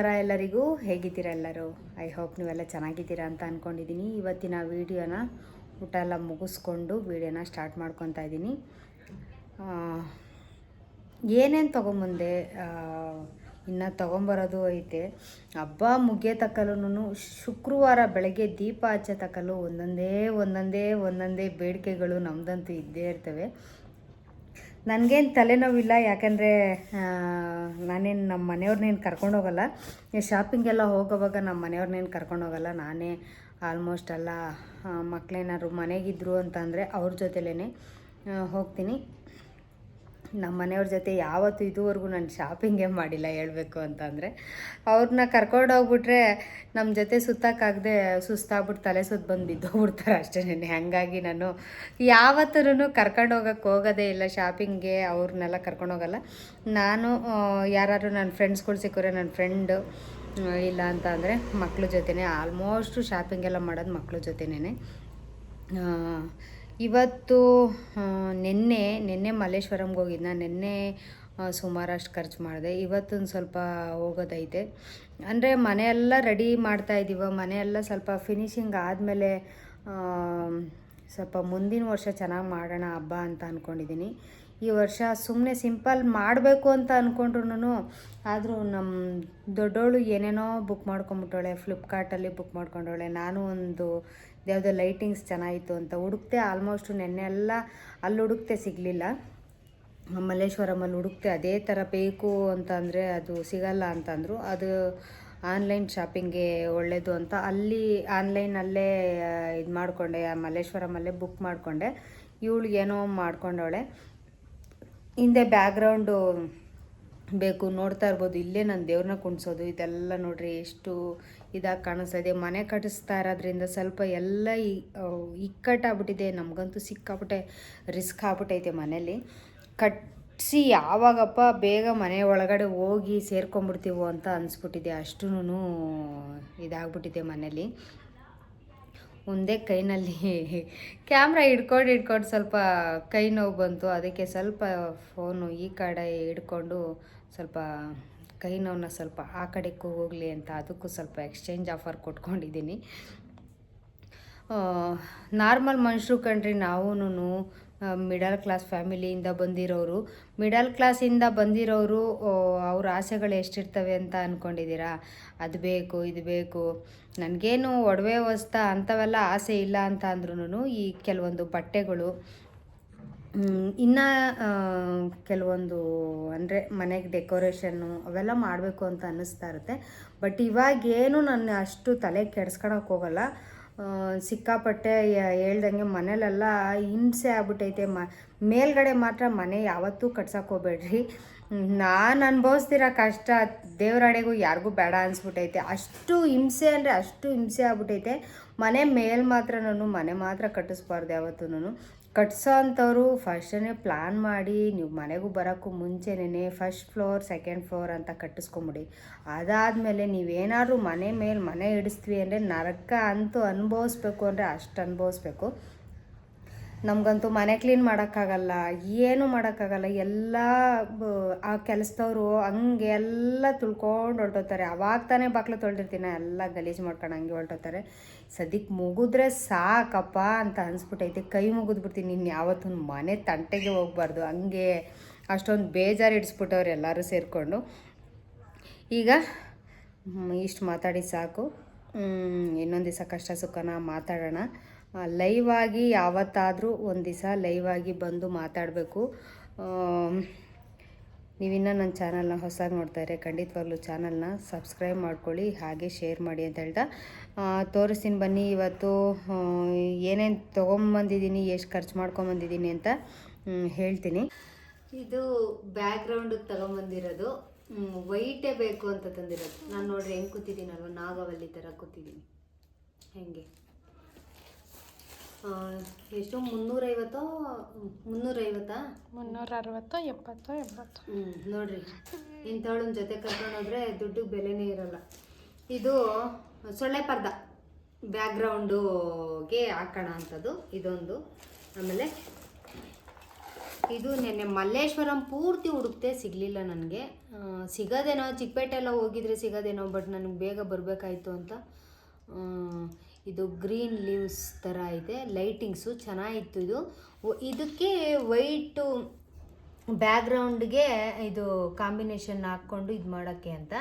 ನಮಸ್ಕಾರ ಎಲ್ಲರಿಗೂ. ಹೇಗಿದ್ದೀರಾ ಎಲ್ಲರೂ? ಐ ಹೋಪ್ ನೀವೆಲ್ಲ ಚೆನ್ನಾಗಿದ್ದೀರಾ ಅಂತ ಅಂದ್ಕೊಂಡಿದ್ದೀನಿ ಇವತ್ತಿನ ವೀಡಿಯೋನ ಊಟ ಎಲ್ಲ ಮುಗಿಸ್ಕೊಂಡು ವೀಡಿಯೋನ ಸ್ಟಾರ್ಟ್ ಮಾಡ್ಕೊತಾ ಇದ್ದೀನಿ. ಏನೇನು ತೊಗೊಂಬಂದೆ? ಇನ್ನು ತೊಗೊಂಬರೋದು ಐತೆ. ಹಬ್ಬ ಮುಗಿಯೋ ತಕ್ಕಲ್ಲೂ ಶುಕ್ರವಾರ ಬೆಳಗ್ಗೆ ದೀಪ ಹಚ್ಚೋ ತಕ್ಕಲು ಒಂದೊಂದೇ ಒಂದೊಂದೇ ಒಂದೊಂದೇ ಬೇಡಿಕೆಗಳು ನಮ್ಮದಂತೂ ಇದ್ದೇ ಇರ್ತವೆ. ನನಗೇನು ತಲೆನೋವಿಲ್ಲ, ಯಾಕಂದರೆ ನಾನೇನು ನಮ್ಮ ಮನೆಯವ್ರನ್ನೇನು ಕರ್ಕೊಂಡೋಗಲ್ಲ. ಶಾಪಿಂಗೆಲ್ಲ ಹೋಗೋವಾಗ ನಮ್ಮ ಮನೆಯವ್ರನ್ನೇನು ಕರ್ಕೊಂಡೋಗಲ್ಲ. ನಾನೇ ಆಲ್ಮೋಸ್ಟ್ ಎಲ್ಲ ಮಕ್ಕಳೇನಾದ್ರು ಮನೆಗಿದ್ರು ಅಂತಂದರೆ ಅವ್ರ ಜೊತೆಲೇ ಹೋಗ್ತೀನಿ. ನಮ್ಮ ಮನೆಯವ್ರ ಜೊತೆ ಯಾವತ್ತೂ ಇದುವರೆಗೂ ನಾನು ಶಾಪಿಂಗೇ ಮಾಡಿಲ್ಲ ಹೇಳಬೇಕು ಅಂತಂದರೆ. ಅವ್ರನ್ನ ಕರ್ಕೊಂಡು ಹೋಗ್ಬಿಟ್ರೆ ನಮ್ಮ ಜೊತೆ ಸುತ್ತಕ್ಕಾಗದೆ ಸುಸ್ತಾಗ್ಬಿಟ್ಟು ತಲೆ ಸುತ್ತ ಬಂದು ಬಿದ್ದೋಗ್ಬಿಡ್ತಾರೆ ಅಷ್ಟೇ ಹಾಗಾಗಿ ನಾನು ಯಾವತ್ತೂ ಕರ್ಕೊಂಡು ಹೋಗಕ್ಕೆ ಹೋಗೋದೇ ಇಲ್ಲ ಶಾಪಿಂಗ್ಗೆ ಅವ್ರನ್ನೆಲ್ಲ ಕರ್ಕೊಂಡು ಹೋಗಲ್ಲ. ನಾನು ಯಾರು ನನ್ನ ಫ್ರೆಂಡ್ಸ್ಗಳು ಸಿಕ್ಕರೆ ನನ್ನ ಫ್ರೆಂಡು ಇಲ್ಲ ಅಂತ ಅಂದರೆ ಮಕ್ಳ ಜೊತೆನೇ. ಆಲ್ಮೋಸ್ಟು ಶಾಪಿಂಗೆಲ್ಲ ಮಾಡೋದು ಮಕ್ಳ ಜೊತೆನೇ ಇವತ್ತು ನಿನ್ನೆ ನಿನ್ನೆ ಮಲ್ಲೇಶ್ವರಂಗೆ ಹೋಗಿದ್ನ. ನಿನ್ನೆ ಸುಮಾರಷ್ಟು ಖರ್ಚು ಮಾಡಿದೆ. ಇವತ್ತೊಂದು ಸ್ವಲ್ಪ ಹೋಗೋದೈತೆ. ಅಂದರೆ ಮನೆಯೆಲ್ಲ ರೆಡಿ ಮಾಡ್ತಾ ಇದ್ದೀವ ಮನೆಯೆಲ್ಲ ಸ್ವಲ್ಪ ಫಿನಿಶಿಂಗ್ ಆದಮೇಲೆ ಸ್ವಲ್ಪ ಮುಂದಿನ ವರ್ಷ ಚೆನ್ನಾಗಿ ಮಾಡೋಣ ಹಬ್ಬ ಅಂತ ಅಂದ್ಕೊಂಡಿದ್ದೀನಿ ಈ ವರ್ಷ ಸುಮ್ಮನೆ ಸಿಂಪಲ್ ಮಾಡಬೇಕು ಅಂತ ಅಂದ್ಕೊಂಡ್ರು ಆದರೂ ನಮ್ಮ ದೊಡ್ಡವಳು ಏನೇನೋ ಬುಕ್ ಮಾಡ್ಕೊಂಬಿಟ್ಟವಳೆ ಫ್ಲಿಪ್ಕಾರ್ಟಲ್ಲಿ ಬುಕ್ ಮಾಡ್ಕೊಂಡವಳೆ ನಾನು ಒಂದು ಯಾವುದೋ ಲೈಟಿಂಗ್ಸ್ ಚೆನ್ನಾಗಿತ್ತು ಅಂತ. ಹುಡುಕ್ತೆ ಆಲ್ಮೋಸ್ಟ್ ನೆನ್ನೆ ಎಲ್ಲ ಅಲ್ಲಿ ಹುಡುಕ್ತೆ ಸಿಗಲಿಲ್ಲ. ಮಲ್ಲೇಶ್ವರಮಲ್ಲಿ ಹುಡುಕ್ತೆ ಅದೇ ಥರ ಬೇಕು ಅಂತಂದರೆ ಅದು ಸಿಗಲ್ಲ ಅಂತಂದರು ಅದು ಆನ್ಲೈನ್ ಶಾಪಿಂಗ್ಗೆ ಒಳ್ಳೆಯದು ಅಂತ ಅಲ್ಲಿ ಆನ್ಲೈನಲ್ಲೇ ಇದು ಮಾಡಿಕೊಂಡೆ ಮಲ್ಲೇಶ್ವರಮಲ್ಲೇ ಬುಕ್ ಮಾಡಿಕೊಂಡೆ. ಇವಳು ಏನೋ ಮಾಡ್ಕೊಂಡವಳೆ. ಹಿಂದೆ ಬ್ಯಾಕ್ಗ್ರೌಂಡು ಬೇಕು, ನೋಡ್ತಾ ಇರ್ಬೋದು. ಇಲ್ಲೇ ನಾನು ದೇವ್ರನ್ನ ಕುಣಿಸೋದು, ಇದೆಲ್ಲ ನೋಡ್ರಿ ಎಷ್ಟು ಇದಾಗಿ ಕಾಣಿಸ್ತಾ ಮನೆ ಕಟ್ಟಿಸ್ತಾ ಇರೋದ್ರಿಂದ ಸ್ವಲ್ಪ ಎಲ್ಲ ಇಕ್ಕಟ್ಟಾಗ್ಬಿಟ್ಟಿದೆ. ನಮಗಂತೂ ಸಿಕ್ಕಾಬಿಟ್ಟೆ ರಿಸ್ಕ್ ಆಗ್ಬಿಟ್ಟೈತೆ ಮನೇಲಿ. ಕಟ್ಟಿಸಿ ಯಾವಾಗಪ್ಪ ಬೇಗ ಮನೆ ಒಳಗಡೆ ಹೋಗಿ ಸೇರ್ಕೊಂಬಿಡ್ತೀವೋ ಅಂತ ಅನಿಸ್ಬಿಟ್ಟಿದೆ. ಅಷ್ಟೂ ಇದಾಗ್ಬಿಟ್ಟಿದೆ ಮನೇಲಿ. ಒಂದೇ ಕೈನಲ್ಲಿ ಕ್ಯಾಮ್ರಾ ಹಿಡ್ಕೊಂಡು ಹಿಡ್ಕೊಂಡು ಸ್ವಲ್ಪ ಕೈ ನೋವು ಬಂತು. ಅದಕ್ಕೆ ಸ್ವಲ್ಪ ಫೋನು ಈ ಕಡೆ ಹಿಡ್ಕೊಂಡು ಸ್ವಲ್ಪ ಕೈ ನೋವನ್ನ ಸ್ವಲ್ಪ ಆ ಕಡೆಗೂ ಹೋಗಲಿ ಅಂತ ಅದಕ್ಕೂ ಸ್ವಲ್ಪ ಎಕ್ಸ್ಚೇಂಜ್ ಆಫರ್ ಕೊಟ್ಕೊಂಡಿದ್ದೀನಿ. ನಾರ್ಮಲ್ ಮನುಷ್ಯರು ಕಂಡ್ರಿ ನಾವೂನು ಮಿಡಲ್ ಕ್ಲಾಸ್ ಫ್ಯಾಮಿಲಿಯಿಂದ ಬಂದಿರೋರು. ಮಿಡಲ್ ಕ್ಲಾಸಿಂದ ಬಂದಿರೋರು ಅವ್ರ ಆಸೆಗಳು ಎಷ್ಟಿರ್ತವೆ ಅಂತ ಅಂದ್ಕೊಂಡಿದ್ದೀರಾ ಅದು ಬೇಕು, ಇದು ಬೇಕು. ನನಗೇನು ಒಡವೆ ವಸ್ತ ಅಂಥವೆಲ್ಲ ಆಸೆ ಇಲ್ಲ ಅಂತ ಅಂದ್ರೂ ಈ ಕೆಲವೊಂದು ಬಟ್ಟೆಗಳು. ಇನ್ನು ಕೆಲವೊಂದು, ಅಂದರೆ ಮನೆಗೆ ಡೆಕೋರೇಷನ್ನು ಅವೆಲ್ಲ ಮಾಡಬೇಕು ಅಂತ ಅನ್ನಿಸ್ತಾ ಇರುತ್ತೆ. ಬಟ್ ಇವಾಗೇನು ನನ್ನ ಅಷ್ಟು ತಲೆ ಕೆಡ್ಸ್ಕೊಳಕ್ಕೆ ಹೋಗಲ್ಲ. ಸಿಕ್ಕಾಪಟ್ಟೆ ಹೇಳ್ದಂಗೆ ಮನೇಲೆಲ್ಲ ಹಿಂಸೆ ಆಗ್ಬಿಟ್ಟೈತೆ. ಮ, ಮೇಲ್ಗಡೆ ಮಾತ್ರ ಮನೆ ಯಾವತ್ತೂ ಕಟ್ಸಕ್ಕೆ ಹೋಗ್ಬೇಡ್ರಿ. ನಾನು ಅನುಭವಿಸ್ತಿರೋ ಕಷ್ಟ ದೇವರಡೆಗೂ ಯಾರಿಗೂ ಬೇಡ ಅನಿಸ್ಬಿಟ್ಟೈತೆ. ಅಷ್ಟು ಹಿಂಸೆ ಅಂದರೆ ಅಷ್ಟು ಹಿಂಸೆ ಆಗ್ಬಿಟ್ಟೈತೆ. ಮನೆ ಮೇಲೆ ಮಾತ್ರ ನಾನು ಮನೆ ಮಾತ್ರ ಕಟ್ಟಿಸ್ಬಾರ್ದು ಯಾವತ್ತೂ ಕಟ್ಸೋ ಅಂಥವ್ರು ಫಸ್ಟೇ ಪ್ಲ್ಯಾನ್ ಮಾಡಿ, ನೀವು ಮನೆಗೂ ಬರೋಕ್ಕೂ ಮುಂಚೆನೇ ಫಸ್ಟ್ ಫ್ಲೋರ್, ಸೆಕೆಂಡ್ ಫ್ಲೋರ್ ಅಂತ ಕಟ್ಟಿಸ್ಕೊಂಬಿಡಿ. ಅದಾದಮೇಲೆ ನೀವೇನಾದ್ರೂ ಮನೆ ಮೇಲೆ ಮನೆ ಇಡಿಸ್ತೀವಿ ಅಂದರೆ ನರಕ ಅಂತೂ ಅನುಭವಿಸ್ಬೇಕು ಅಂದರೆ ಅಷ್ಟು ಅನುಭವಿಸ್ಬೇಕು. ನಮಗಂತೂ ಮನೆ ಕ್ಲೀನ್ ಮಾಡೋಕ್ಕಾಗಲ್ಲ, ಏನೂ ಮಾಡೋಕ್ಕಾಗಲ್ಲ, ಎಲ್ಲ ಆ ಕೆಲಸದವರು ಹಂಗೆ ಎಲ್ಲ ತುಳ್ಕೊಂಡು ಹೊರಟೋತಾರೆ ಅವಾಗ ತಾನೇ ಬಾಕ್ಲು ತೊಳೆದಿರ್ತೀನಿ, ಎಲ್ಲ ಗಲೀಜು ಮಾಡ್ಕೊಂಡು ಹಂಗೆ ಹೊರಟೋತಾರೆ ಸದ್ಯಕ್ಕೆ ಮುಗಿದ್ರೆ ಸಾಕಪ್ಪ ಅಂತ ಅನ್ಸ್ಬಿಟ್ಟೈತೆ ಕೈ ಮುಗಿದ್ಬಿಡ್ತೀನಿ ಇನ್ನು ಯಾವತ್ತೂ ಮನೆ ತಂಟೆಗೆ ಹೋಗ್ಬಾರ್ದು. ಹಂಗೆ ಅಷ್ಟೊಂದು ಬೇಜಾರು ಇಡಿಸ್ಬಿಟ್ಟವ್ರು ಎಲ್ಲರೂ ಸೇರಿಕೊಂಡು. ಈಗ ಇಷ್ಟು ಮಾತಾಡಿ ಸಾಕು. ಇನ್ನೊಂದು ದಿವಸ ಕಷ್ಟ ಸುಖನ ಮಾತಾಡೋಣ. ಲೈವ್ ಆಗಿ ಯಾವತ್ತಾದರೂ ಒಂದು ದಿವಸ ಲೈವ್ ಆಗಿ ಬಂದು ಮಾತಾಡಬೇಕು. ನೀವಿನ್ನ ನನ್ನ ಚಾನಲ್ನ ಹೊಸದಾಗಿ ನೋಡ್ತಾ ಇದ್ರೆ ಖಂಡಿತವಾಗ್ಲೂ ಚಾನಲ್ನ ಸಬ್ಸ್ಕ್ರೈಬ್ ಮಾಡ್ಕೊಳ್ಳಿ, ಹಾಗೆ ಶೇರ್ ಮಾಡಿ ಅಂತ ಹೇಳ್ತಾ. ತೋರಿಸ್ತೀನಿ ಬನ್ನಿ ಇವತ್ತು ಏನೇನು ತೊಗೊಂಬಂದಿದ್ದೀನಿ ಎಷ್ಟು ಖರ್ಚು ಮಾಡ್ಕೊಂಬಂದಿದ್ದೀನಿ ಅಂತ ಹೇಳ್ತೀನಿ. ಇದು ಬ್ಯಾಕ್ಗ್ರೌಂಡಿಗೆ ತಗೊಂಬಂದಿರೋದು ವೈಟೇ ಬೇಕು ಅಂತ ತಂದಿರೋದು. ನಾನು ನೋಡ್ರಿ ಹೆಂಗೆ ಕೂತಿದ್ದೀನಲ್ವ ನಾಗವಲ್ಲಿ ಥರ ಕೂತಿದ್ದೀನಿ ಹೆಂಗೆ? ಎಷ್ಟು? ಮುನ್ನೂರೈವತ್ತೋ ಮುನ್ನೂರೈವತ್ತಾ? ಮುನ್ನೂರ ಅರವತ್ತು ಎಪ್ಪತ್ತು ಎಂಬತ್ತು. ಹ್ಞೂ ನೋಡ್ರಿ. ಇಂಥವಳನ್ನ ಜೊತೆ ಕರ್ಕೊಂಡೋದ್ರೆ ದುಡ್ಡು ಬೆಲೆನೇ ಇರಲ್ಲ. ಇದು ಸೊಳ್ಳೆ ಪರ್ದ. ಬ್ಯಾಕ್ಗ್ರೌಂಡುಗೆ ಹಾಕೋಣ ಅಂಥದ್ದು ಇದೊಂದು. ಆಮೇಲೆ ಇದು ನೆನ್ನೆ ಮಲ್ಲೇಶ್ವರಂ ಪೂರ್ತಿ ಹುಡುಕ್ತೆ ಸಿಗಲಿಲ್ಲ ನನಗೆ. ಸಿಗೋದೇನೋ ಚಿಕ್ಕಪೇಟೆ ಎಲ್ಲ ಹೋಗಿದ್ರೆ ಸಿಗೋದೇನೋ ಬಟ್ ನನಗೆ ಬೇಗ ಬರಬೇಕಾಯ್ತು ಅಂತ. ಇದು ಗ್ರೀನ್ ಲೀವ್ಸ್ ಥರ ಇದೆ. ಲೈಟಿಂಗ್ಸು ಚೆನ್ನಾಗಿತ್ತು ಇದು. ಇದಕ್ಕೆ ವೈಟು ಬ್ಯಾಕ್ಗ್ರೌಂಡ್ಗೆ ಇದು ಕಾಂಬಿನೇಷನ್ ಹಾಕ್ಕೊಂಡು ಇದು ಮಾಡೋಕ್ಕೆ ಅಂತ.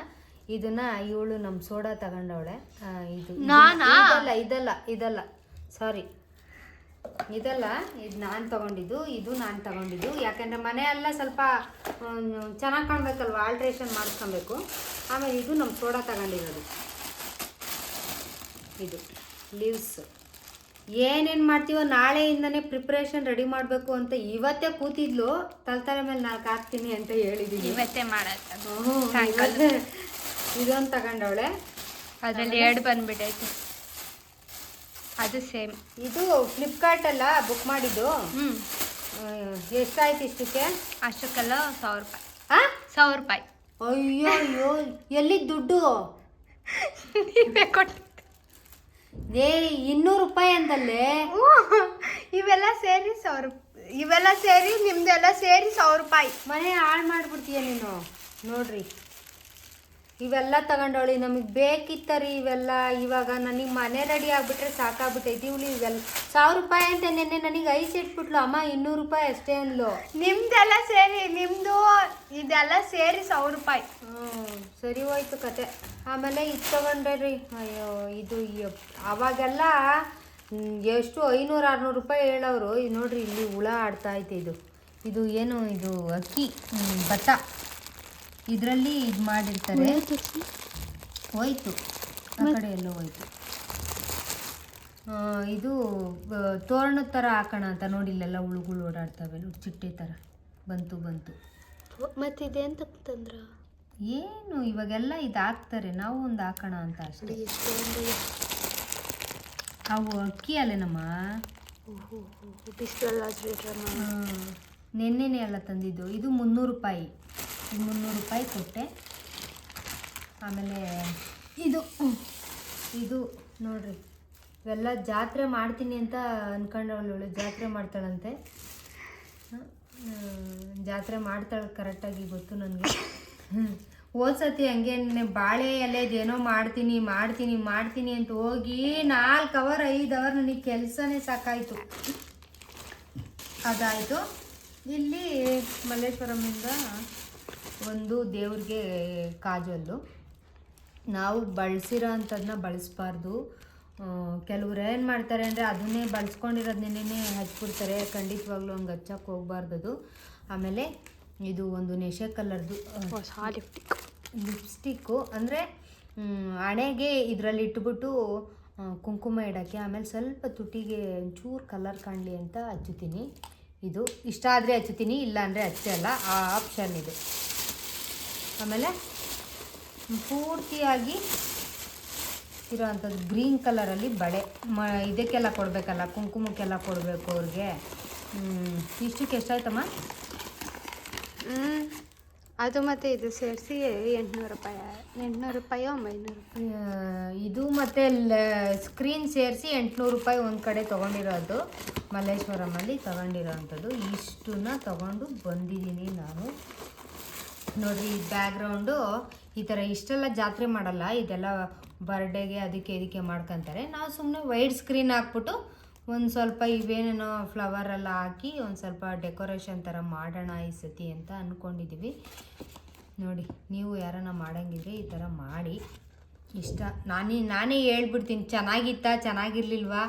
ಇದನ್ನ ಇವಳು ನಮ್ಮ ಸೋಡಾ ತಗೊಂಡವಳೆ. ಇದು? ಇದಲ್ಲ ಇದಲ್ಲ ಇದಲ್ಲ. ಸಾರಿ. ಇದಲ್ಲ ಇದು ನಾನು ತಗೊಂಡಿದ್ದು ಇದು ನಾನು ತಗೊಂಡಿದ್ದು. ಯಾಕಂದರೆ ಮನೆಯೆಲ್ಲ ಸ್ವಲ್ಪ ಚೆನ್ನಾಗಿ ಕಾಣಬೇಕಲ್ವ? ಆಲ್ಟ್ರೇಷನ್ ಮಾಡಿಸ್ಕೊಬೇಕು. ಆಮೇಲೆ ಇದು ನಮ್ಮ ಸೋಡಾ ತಗೊಂಡಿರೋದು. ಇದು. ಲೀವ್ಸ್ ಏನೇನು ಮಾಡ್ತೀವೋ ನಾಳೆಯಿಂದನೇ ಪ್ರಿಪ್ರೇಷನ್ ರೆಡಿ ಮಾಡಬೇಕು ಅಂತ ಇವತ್ತೇ ಕೂತಿದ್ಲು. ತಲೆ ಮೇಲೆ ನಾಲ್ಕು ಹಾಕ್ತೀನಿ ಅಂತ ಹೇಳಿದ್ದೀನಿ ಇವತ್ತೇ ಮಾಡೋದು ಇದೊಂದು ತಗೊಂಡವಳೆ. ಅದರಲ್ಲಿ ಎರಡು ಬಂದ್ಬಿಟ್ಟೈತೆ ಅದು ಸೇಮ್ ಇದು ಫ್ಲಿಪ್ಕಾರ್ಟಲ್ಲ ಬುಕ್ ಮಾಡಿದ್ದು. ಎಷ್ಟಾಯ್ತು ಇಷ್ಟಕ್ಕೆ? ಅಷ್ಟಕ್ಕೆಲ್ಲ ಸಾವಿರ ರೂಪಾಯಿ. ಆ? ಸಾವಿರ ರೂಪಾಯಿ. ಅಯ್ಯೋ ಅಯ್ಯೋ ಎಲ್ಲಿ ದುಡ್ಡು? ನೀವೇ ಕೊಟ್ಟು ಏ ಇನ್ನೂರು ರೂಪಾಯಿ ಅಂತಲ್ಲೇ ಇವೆಲ್ಲ ಸೇರಿ ಸಾವಿರ ಇವೆಲ್ಲ ಸೇರಿ ನಿಮ್ದೆಲ್ಲ ಸೇರಿ ಸಾವಿರ ರೂಪಾಯಿ. ಮನೆ ಹಾಳು ಮಾಡ್ಬಿಡ್ತೀಯ ನೀನು? ನೋಡ್ರಿ. ಇವೆಲ್ಲ ತಗೊಂಡವಳಿ ನಮಗೆ ಬೇಕಿತ್ತರಿ ಇವೆಲ್ಲ. ಇವಾಗ ನನಗೆ ಮನೆ ರೆಡಿ ಆಗಿಬಿಟ್ರೆ ಸಾಕಾಗ್ಬಿಟ್ಟೈತಿ ಇವಳು ಇವೆಲ್ಲ ಸಾವಿರ ರೂಪಾಯಿ ಅಂತ ನಿನ್ನೆ ನನಗೆ ಐಸ್ ಇಟ್ಬಿಟ್ಲು. ಅಮ್ಮ ಇನ್ನೂರು ರೂಪಾಯಿ ಅಷ್ಟೇ ಅಂದ್ಲು. ನಿಮ್ದೆಲ್ಲ ಸೇರಿ ನಿಮ್ಮದು ಇದೆಲ್ಲ ಸೇರಿ ಸಾವಿರ ರೂಪಾಯಿ. ಹ್ಞೂ ಸರಿ ಹೋಯ್ತು ಕತೆ. ಆಮೇಲೆ ಇದು ರೀ ಅಯ್ಯೋ ಇದು ಅವಾಗೆಲ್ಲ ಎಷ್ಟು ಐನೂರು ಆರುನೂರು ರೂಪಾಯಿ ಹೇಳೋರು. ಇದು ನೋಡ್ರಿ ಇಲ್ಲಿ ಹುಳ ಆಡ್ತಾ ಐತೆ ಇದು. ಇದು ಏನು ಇದು ಅಕ್ಕಿ ಭತ್ತ. ಇದರಲ್ಲಿ ಇದು ಮಾಡಿರ್ತಾರೆ. ಹೋಯ್ತು ಆ ಕಡೆ ಎಲ್ಲೋ ಹೋಯ್ತು. ಇದು ತೋರಣ ತೋರಣದ ಥರ ಹಾಕೋಣ ಅಂತ ನೋಡಿ ಇಲ್ಲೆಲ್ಲ ಹುಳುಗಳು ಓಡಾಡ್ತವೆ ಚಿಟ್ಟೆ ಥರ ಬಂತು ಬಂತು. ಮತ್ತಿದೆ ಅಂತ ತಂದ್ರ? ಏನು ಇವಾಗೆಲ್ಲ ಇದು ಹಾಕ್ತಾರೆ. ನಾವು ಒಂದು ಹಾಕೋಣ ಅಂತ ಅಷ್ಟೇ. ಅವು ಅಕ್ಕಿ ಅಲ್ಲೇನಮ್ಮ. ನೆನ್ನೆನೇ ಎಲ್ಲ ತಂದಿದ್ದು. ಇದು ಮುನ್ನೂರು ರೂಪಾಯಿ. ಇದು ಮುನ್ನೂರು ರೂಪಾಯಿ ಕೊಟ್ಟೆ. ಆಮೇಲೆ ಇದು ಇದು ನೋಡ್ರಿ. ಇವೆಲ್ಲ ಜಾತ್ರೆ ಮಾಡ್ತೀನಿ ಅಂತ ಅಂದ್ಕೊಂಡವಳು ಜಾತ್ರೆ ಮಾಡ್ತಾಳಂತೆ. ಜಾತ್ರೆ ಮಾಡ್ತಾಳೆ ಕರೆಕ್ಟಾಗಿ ಗೊತ್ತು ನನಗೆ. ಹೋದ್ಸತಿ ಹಂಗೆ ಬಾಳೆ ಎಲೆದೇನೋ ಮಾಡ್ತೀನಿ ಮಾಡ್ತೀನಿ ಮಾಡ್ತೀನಿ ಅಂತ ಹೋಗಿ ನಾಲ್ಕು ಅವರ್ ಐದು ಅವರ್ ನನಗೆ ಕೆಲಸನೇ ಸಾಕಾಯಿತು. ಅದಾಯಿತು. ಇಲ್ಲಿ ಮಲ್ಲೇಶ್ವರಮಿಂದ ಒಂದು ದೇವ್ರಿಗೆ ಕಾಜಲ್ಲು ನಾವು ಬಳಸಿರೋ ಅಂಥದನ್ನ ಬಳಸಬಾರ್ದು ಕೆಲವ್ರು ಏನು ಮಾಡ್ತಾರೆ ಅಂದರೆ ಅದನ್ನೇ ಬಳಸ್ಕೊಂಡಿರೋದನ್ನೇ ಹಚ್ಬಿಡ್ತಾರೆ. ಖಂಡಿತವಾಗ್ಲೂ ಹಂಗೆ ಹಚ್ಚಕ್ಕೆ ಹೋಗ್ಬಾರ್ದು ಅದು. ಆಮೇಲೆ ಇದು ಒಂದು ನೆಶೆ ಕಲರ್ದು ಲಿಪ್ಸ್ಟಿಕ್ಕು. ಅಂದರೆ ಹಣೆಗೆ ಇದರಲ್ಲಿ ಇಟ್ಬಿಟ್ಟು ಕುಂಕುಮ ಇಡೋಕ್ಕೆ ಆಮೇಲೆ ಸ್ವಲ್ಪ ತುಟಿಗೆ ಒಂಚೂರು ಕಲರ್ ಕಾಣಲಿ ಅಂತ ಹಚ್ಚುತ್ತೀನಿ. ಇದು ಇಷ್ಟ ಆದರೆ ಹಚ್ಚುತ್ತೀನಿ ಇಲ್ಲ ಅಂದರೆ ಹಚ್ಚಲ್ಲ. ಆ ಆಪ್ಷನ್ ಇದು. ಆಮೇಲೆ ಪೂರ್ತಿಯಾಗಿ ಇರೋವಂಥದ್ದು ಗ್ರೀನ್ ಕಲರಲ್ಲಿ ಬಳೆ. ಮ ಇದಕ್ಕೆಲ್ಲ ಕೊಡಬೇಕಲ್ಲ ಕುಂಕುಮಕ್ಕೆಲ್ಲ ಕೊಡಬೇಕು ಅವ್ರಿಗೆ. ಇಷ್ಟಕ್ಕೆ ಎಷ್ಟಾಯ್ತಮ್ಮ? ಅದು ಮತ್ತು ಇದು ಸೇರಿಸಿ ಎಂಟುನೂರು ರೂಪಾಯಿ ಎಂಟುನೂರು ರೂಪಾಯಿ ಒಂಬೈನೂರು ರೂಪಾಯಿ? ಇದು ಮತ್ತು ಸ್ಕ್ರೀನ್ ಸೇರಿಸಿ ಎಂಟುನೂರು ರೂಪಾಯಿ ಒಂದು ಕಡೆ ತೊಗೊಂಡಿರೋದು. ಮಲ್ಲೇಶ್ವರಮಲ್ಲಿ ತಗೊಂಡಿರೋವಂಥದ್ದು. ಇಷ್ಟನ್ನ ತಗೊಂಡು ಬಂದಿದ್ದೀನಿ ನಾನು. ನೋಡ್ರಿ ಈ ಈ ಥರ ಇಷ್ಟೆಲ್ಲ ಜಾತ್ರೆ ಮಾಡಲ್ಲ. ಇದೆಲ್ಲ ಬರ್ಡೇಗೆ ಅದಕ್ಕೆ ಇದಕ್ಕೆ ಮಾಡ್ಕೊತಾರೆ. ನಾವು ಸುಮ್ಮನೆ ವೈಡ್ ಸ್ಕ್ರೀನ್ ಹಾಕ್ಬಿಟ್ಟು ಒಂದು ಸ್ವಲ್ಪ ಇವೇನೇನೋ ಫ್ಲವರ್ ಎಲ್ಲ ಹಾಕಿ ಒಂದು ಸ್ವಲ್ಪ ಡೆಕೋರೇಷನ್ ಥರ ಮಾಡೋಣ ಈ ಸತಿ ಅಂತ ಅಂದ್ಕೊಂಡಿದ್ದೀವಿ ನೋಡಿ, ನೀವು ಯಾರನ್ನ ಮಾಡೋಂಗಿದ್ರೆ ಈ ಥರ ಮಾಡಿ. ಇಷ್ಟ. ನಾನೇ ನಾನೇ ಹೇಳ್ಬಿಡ್ತೀನಿ, ಚೆನ್ನಾಗಿತ್ತಾ, ಚೆನ್ನಾಗಿರ್ಲಿಲ್ವಾ?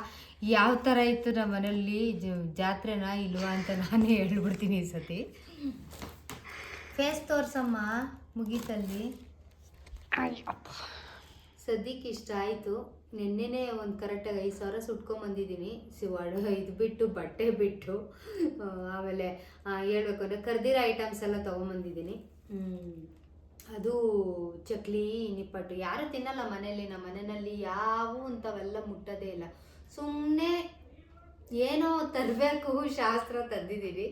ಯಾವ ಥರ ಇತ್ತು ನಮ್ಮ ಮನೆಯಲ್ಲಿ ಜಾತ್ರೆನಾ ಇಲ್ವಾ ಅಂತ ನಾನೇ ಹೇಳ್ಬಿಡ್ತೀನಿ ಈ ಸತಿ. ಫೇಸ್ ತೋರ್ಸಮ್ಮ ಮುಗೀತಲ್ಲಿ. ಸದ್ಯಕ್ಕೆ ಇಷ್ಟ ಆಯಿತು. ನಿನ್ನೆನೇ ಒಂದು ಕರೆಕ್ಟಾಗಿ ಐದು ಸಾವಿರ ಸುಟ್ಕೊಂಬಂದಿದ್ದೀನಿ ಸಿವಾಡ ಇದು ಬಿಟ್ಟು ಬಟ್ಟೆ ಬಿಟ್ಟು ಆಮೇಲೆ ಹೇಳ್ಬೇಕು ಅಂದರೆ ಕರ್ದಿರೋ ಐಟಮ್ಸ್ ಎಲ್ಲ ತೊಗೊಂಬಂದಿದ್ದೀನಿ. ಅದು ಚಕ್ಲಿ ನಿಪ್ಪಟ್ಟು ಯಾರು ತಿನ್ನಲ್ಲ ಮನೆಯಲ್ಲಿ. ನಮ್ಮ ಮನೆಯಲ್ಲಿ ಯಾವ ಅಂಥವೆಲ್ಲ ಮುಟ್ಟೋದೇ ಇಲ್ಲ. ಸುಮ್ಮನೆ ಏನೋ ತರಬೇಕು ಶಾಸ್ತ್ರ ತಂದಿದ್ದೀವಿ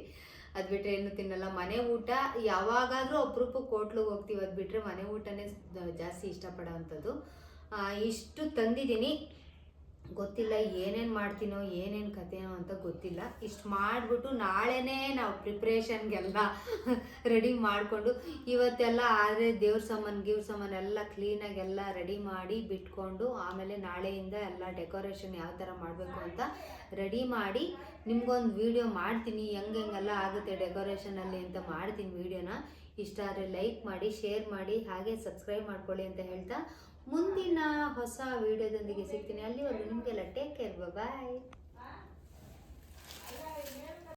ಅದು ಬಿಟ್ಟರೆ ಏನು ತಿನ್ನಲ್ಲ. ಮನೆ ಊಟ ಯಾವಾಗಾದರೂ ಅಪರೂಪಕ್ಕೆ ಹೋಟ್ಲಿಗೆ ಹೋಗ್ತೀವಿ. ಅದು ಬಿಟ್ಟರೆ ಮನೆ ಊಟನೇ ಜಾಸ್ತಿ ಇಷ್ಟಪಡೋವಂಥದ್ದು ಇಷ್ಟು ತಂದಿದ್ದೀನಿ. ಗೊತ್ತಿಲ್ಲ, ಏನೇನು ಮಾಡ್ತೀನೋ, ಏನೇನು ಕತೆನೋ ಅಂತ ಗೊತ್ತಿಲ್ಲ. ಇಷ್ಟು ಮಾಡಿಬಿಟ್ಟು ನಾಳೆನೇ ನಾವು ಪ್ರಿಪ್ರೇಷನ್ಗೆಲ್ಲ ರೆಡಿ ಮಾಡಿಕೊಂಡು ಇವತ್ತೆಲ್ಲ ಆದರೆ ದೇವ್ರ ಸಾಮಾನು, ಗೀವ್ರ ಸಾಮಾನು ಎಲ್ಲ ಕ್ಲೀನಾಗಿ ಎಲ್ಲ ರೆಡಿ ಮಾಡಿ ಬಿಟ್ಕೊಂಡು ಆಮೇಲೆ ನಾಳೆಯಿಂದ ಎಲ್ಲ ಡೆಕೋರೇಷನ್ ಯಾವ ಥರ ಮಾಡಬೇಕು ಅಂತ ರೆಡಿ ಮಾಡಿ ನಿಮ್ಗೊಂದು ವಿಡಿಯೋ ಮಾಡ್ತೀನಿ. ಹೆಂಗೆ ಹೆಂಗೆಲ್ಲ ಆಗುತ್ತೆ ಡೆಕೋರೇಷನಲ್ಲಿ ಅಂತ ಮಾಡ್ತೀನಿ ವಿಡಿಯೋನ. ಇಷ್ಟ ಆದರೆ ಲೈಕ್ ಮಾಡಿ, ಶೇರ್ ಮಾಡಿ, ಹಾಗೆ ಸಬ್ಸ್ಕ್ರೈಬ್ ಮಾಡ್ಕೊಳ್ಳಿ ಅಂತ ಹೇಳ್ತಾ ಮುಂದಿನ ಹೊಸ ವಿಡಿಯೋದೊಂದಿಗೆ ಸಿಗ್ತೀನಿ. ಅಲ್ಲಿವರೆಗೂ ನಿಮಗೆಲ್ಲ ಟೇಕ್ ಕೇರ್ ಬಾಯ್